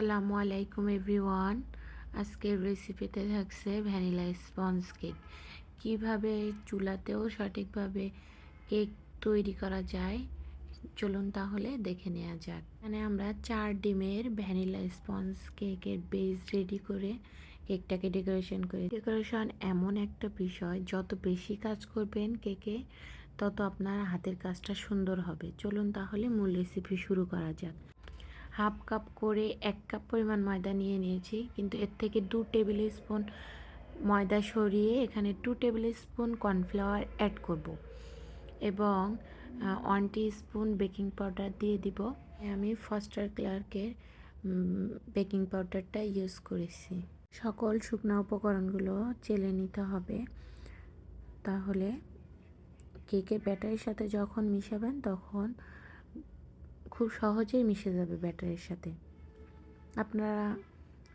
আসসালামু আলাইকুম এভরিওয়ান। আজকের রেসিপিতে থাকছে ভ্যানিলা স্পঞ্জ কেক কীভাবে চুলাতেও সঠিকভাবে কেক তৈরি করা যায়, চলুন তাহলে দেখে নেওয়া যাক। এখানে আমরা চার ডিমের ভ্যানিলা স্পঞ্জ কেকের বেস রেডি করে কেকটাকে ডেকোরেশন করি ডেকোরেশন এমন একটা বিষয়, যত বেশি কাজ করবেন কেকে তত আপনার হাতের কাজটা সুন্দর হবে। চলুন তাহলে মূল রেসিপি শুরু করা যাক। হাফ কাপ করে এক কাপ পরিমাণ ময়দা নিয়ে নিয়েছি। কিন্তু এর থেকে দু টেবিল স্পুন ময়দা সরিয়ে এখানে two table spoon cornflour add করব। এবং ওয়ান স্পুন বেকিং পাউডার দিয়ে দিব। আমি ফস্টার ক্লার্কের বেকিং পাউডারটা ইউজ করেছি। সকল শুকনো উপকরণগুলো চেলে নিতে হবে। তাহলে কেকের ব্যাটারির সাথে যখন মিশাবেন তখন খুব সহজেই মিশে যাবে ব্যাটারের সাথে। আপনারা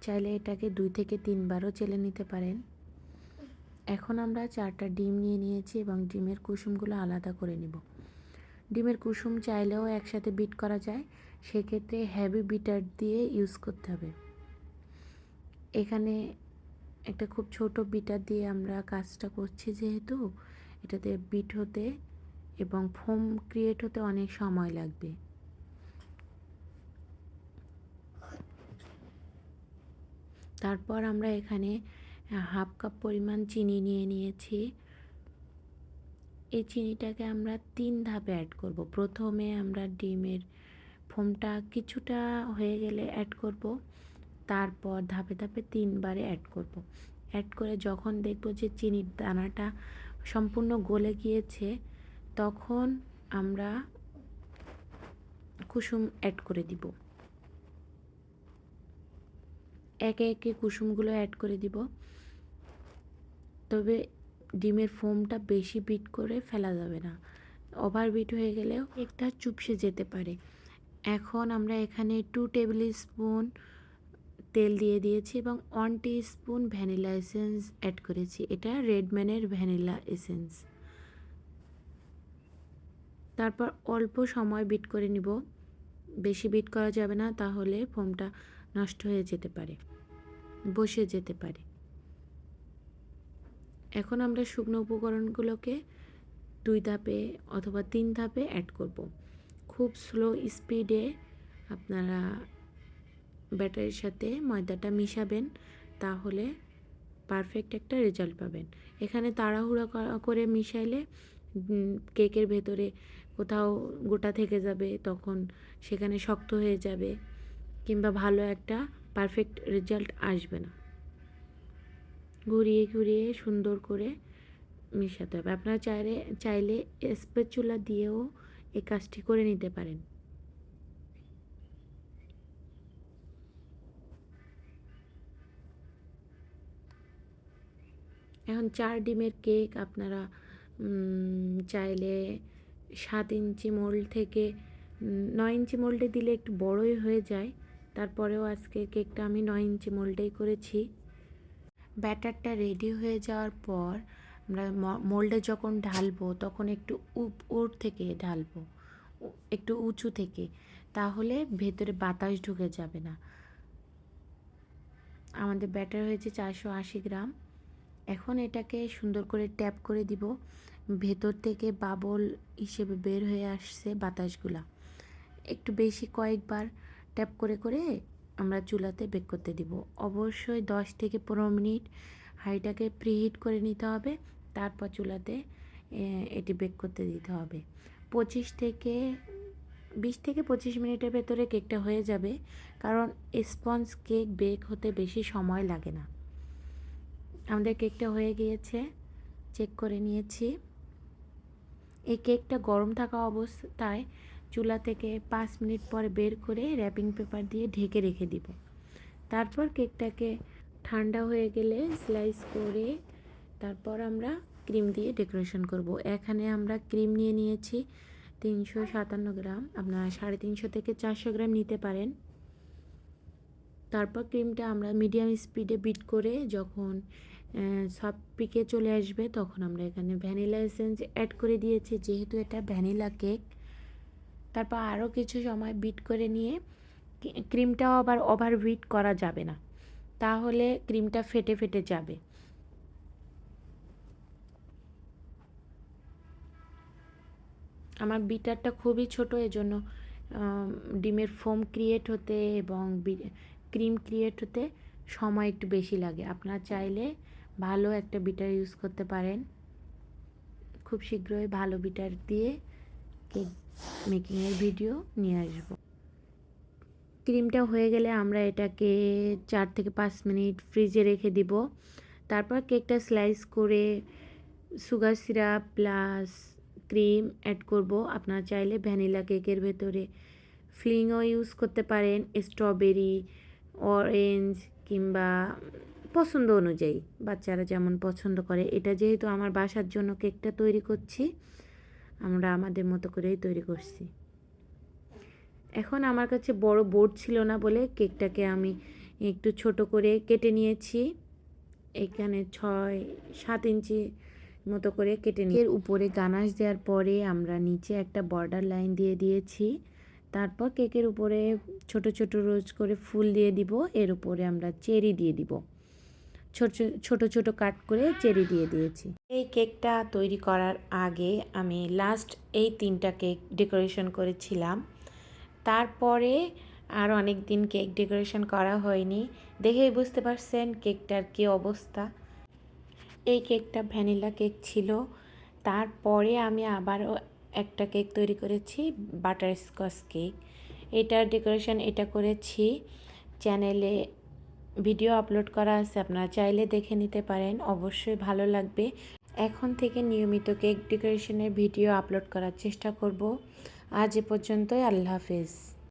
চাইলে এটাকে দুই থেকে তিনবারও চেলে নিতে পারেন। এখন আমরা চারটা ডিম নিয়ে নিয়েছি এবং ডিমের কুসুমগুলো আলাদা করে নিব। ডিমের কুসুম চাইলেও একসাথে বিট করা যায়, সেক্ষেত্রে হ্যাভি বিটার দিয়ে ইউজ করতে হবে। এখানে একটা খুব ছোট বিটার দিয়ে আমরা কাজটা করছি যেহেতু, এটাতে বিট হতে এবং ফোম ক্রিয়েট হতে অনেক সময় লাগবে। তারপর আমরা এখানে হাফ কাপ পরিমাণ চিনি নিয়ে নিয়েছি। এই চিনিটাকে আমরা তিন ধাপে অ্যাড করব। প্রথমে আমরা ডিমের ফোমটা কিছুটা হয়ে গেলে অ্যাড করব। তারপর ধাপে ধাপে তিনবারে অ্যাড করব। অ্যাড করে যখন দেখব যে চিনির দানাটা সম্পূর্ণ গলে গিয়েছে, তখন আমরা কুসুম অ্যাড করে দিব। একে একে কুসুমগুলো অ্যাড করে দিব। তবে ডিমের ফোমটা বেশি বিট করে ফেলা যাবে না। ওভার বিট হয়ে গেলেও একটা চুপসে যেতে পারে। এখন আমরা এখানে টু টেবিল স্পুন তেল দিয়ে দিয়েছি এবং one spoon vanilla essence add করেছি। এটা রেডম্যানের ভ্যানিলা এসেন্স তারপর অল্প সময় বিট করে নিব। বেশি বিট করা যাবে না, তাহলে ফোমটা নষ্ট হয়ে যেতে পারে, বসে যেতে পারে। এখন আমরা শুকনো উপকরণগুলোকে দুই ধাপে অথবা তিন ধাপে অ্যাড করব। খুব স্লো স্পিডে আপনারা ব্যাটারির সাথে ময়দাটা মিশাবেন, তাহলে পারফেক্ট একটা রেজাল্ট পাবেন। এখানে তাড়াহুড়া করে মিশাইলে কেকের ভেতরে কোথাও গোটা থেকে যাবে, তখন সেখানে শক্ত হয়ে যাবে। কিংবা ভালো একটা পারফেক্ট রেজাল্ট আসবে না। ঘুরিয়ে ঘুরিয়ে সুন্দর করে মিশাতে হবে। আপনারা চাইলে চাইলে স্পেচুলা দিয়েও এই কাজটি করে নিতে পারেন। এখন চার ডিমের কেক আপনারা চাইলে সাত ইঞ্চি মোল্ড থেকে নয় ইঞ্চি মোল্ডে দিলে একটু বড়ই হয়ে যায়। তারপরেও আজকে কেকটা আমি নয় ইঞ্চি মোল্ডেই করেছি। ব্যাটারটা রেডি হয়ে যাওয়ার পর আমরা মোল্ডে যখন ঢালবো তখন একটু উপ উপর থেকে ঢালবো একটু উঁচু থেকে, তাহলে ভেতরে বাতাস ঢুকে যাবে না। আমাদের ব্যাটার হয়েছে চারশো আশি গ্রাম। এখন এটাকে সুন্দর করে ট্যাপ করে দিব। ভেতর থেকে বাবল হিসেবে বের হয়ে আসছে বাতাসগুলা। একটু বেশি কয়েকবার ট্যাপ করে করে আমরা চুলাতে বেক করতে দিব। অবশ্যই দশ থেকে পনেরো মিনিট হাঁড়িটাকে প্রিহিট করে নিতে হবে, তারপর চুলাতে এটি বেক করতে দিতে হবে। পঁচিশ থেকে, বিশ থেকে পঁচিশ মিনিটের ভেতরে কেকটা হয়ে যাবে, কারণ স্পঞ্জ কেক বেক হতে বেশি সময় লাগে না। আমাদের কেকটা হয়ে গিয়েছে, চেক করে নিয়েছি। এই কেকটা গরম থাকা অবস্থায় চুলা থেকে পাঁচ মিনিট পরে বের করে র্যাপিং পেপার দিয়ে ঢেকে রেখে দিব। তারপর কেকটাকে ঠান্ডা হয়ে গেলে স্লাইস করে তারপর আমরা ক্রিম দিয়ে ডেকোরেশন করব। এখানে আমরা ক্রিম নিয়ে নিয়েছি তিনশো সাতান্ন গ্রাম, আপনারা সাড়ে তিনশো থেকে চারশো গ্রাম নিতে পারেন। তারপর ক্রিমটা আমরা মিডিয়াম স্পিডে বিট করে যখন সব পিকে চলে আসবে, তখন আমরা এখানে ভ্যানিলা এসেন্স অ্যাড করে দিয়েছি। যেহেতু এটা ভ্যানিলা কেক তারপর আরও কিছু সময় বিট করে নিয়ে ক্রিমটাও আবার ওভার বিট করা যাবে না। তাহলে ক্রিমটা ফেটে ফেটে যাবে। আমার বিটারটা খুবই ছোট, এজন্য ডিমের ফোম ক্রিয়েট হতে এবং ক্রিম ক্রিয়েট হতে সময় একটু বেশি লাগে। আপনারা চাইলে ভালো একটা বিটার ইউজ করতে পারেন। খুব শীঘ্রই ভালো বিটার দিয়ে কেক মেকিংয়ের ভিডিও নিয়ে আসব। ক্রিমটা হয়ে গেলে আমরা এটাকে চার থেকে পাঁচ মিনিট ফ্রিজে রেখে দিব। তারপর কেকটা স্লাইস করে sugar syrup plus cream add করব। আপনারা চাইলে ভ্যানিলা কেকের ভেতরে ফ্লিংও ইউজ করতে পারেন স্ট্রবেরি অরেঞ্জ কিংবা পছন্দ অনুযায়ী। বাচ্চারা যেমন পছন্দ করে। এটা যেহেতু আমার বাসার জন্য কেকটা তৈরি করছি আমরা আমাদের মতো করেই তৈরি করছি। এখন আমার কাছে বড় বোর্ড ছিল না বলে কেকটাকে আমি একটু ছোট করে কেটে নিয়েছি। এখানে ছয়, সাত ইঞ্চি মতো করে কেটে নিয়ে এর উপরে গানাশ দেওয়ার পরে আমরা নিচে একটা বর্ডার লাইন দিয়ে দিয়েছি। তারপর কেকের উপরে ছোট ছোট রোজ করে ফুল দিয়ে দিব। এর উপরে আমরা চেরি দিয়ে দিব। ছোট ছোট ছোট কাট করে চেরি দিয়ে দিয়েছি। এই কেকটা তৈরি করার আগে আমি লাস্ট এই তিনটা কেক ডেকোরেশন করেছিলাম। তারপরে আর অনেক দিন কেক ডেকোরেশন করা হয়নি। দেখেই বুঝতে পারছেন কেকটার কী অবস্থা। এই কেকটা ভ্যানিলা কেক ছিল। তারপরে আমি আবারও একটা কেক তৈরি করেছি বাটার স্কচ কেক। এটার ডেকোরেশন এটা করেছি। চ্যানেলে ভিডিও আপলোড করা আছে, আপনারা চাইলে দেখে নিতে পারেন, অবশ্যই ভালো লাগবে। এখন থেকে নিয়মিত কেক ডেকোরেশনের ভিডিও আপলোড করার চেষ্টা করব। আজ এ পর্যন্তই, আল্লাহ হাফেজ।